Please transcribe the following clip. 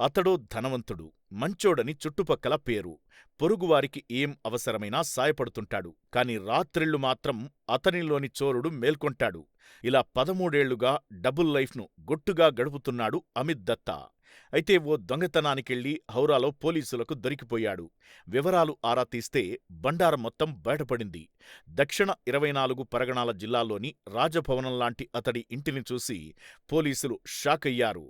అతడో ధనవంతుడు మంచోడని చుట్టుపక్కల పేరు. పొరుగువారికి ఏం అవసరమైనా సాయపడుతుంటాడు కాని రాత్రిళ్ళు మాత్రం అతనిలోని చోరుడు మేల్కొంటాడు. ఇలా పదమూడేళ్ళుగా డబుల్ లైఫ్ను గొట్టుగా గడుపుతున్నాడు అమిత్ దత్తా. అయితే ఓ దొంగతనానికెళ్ళి హౌరాలో పోలీసులకు దొరికిపోయాడు. వివరాలు ఆరా తీస్తే బండారం మొత్తం బయటపడింది. దక్షిణ ఇరవై నాలుగు పరగణాల జిల్లాలోని రాజభవనం లాంటి అతడి ఇంటిని చూసి పోలీసులు షాకయ్యారు.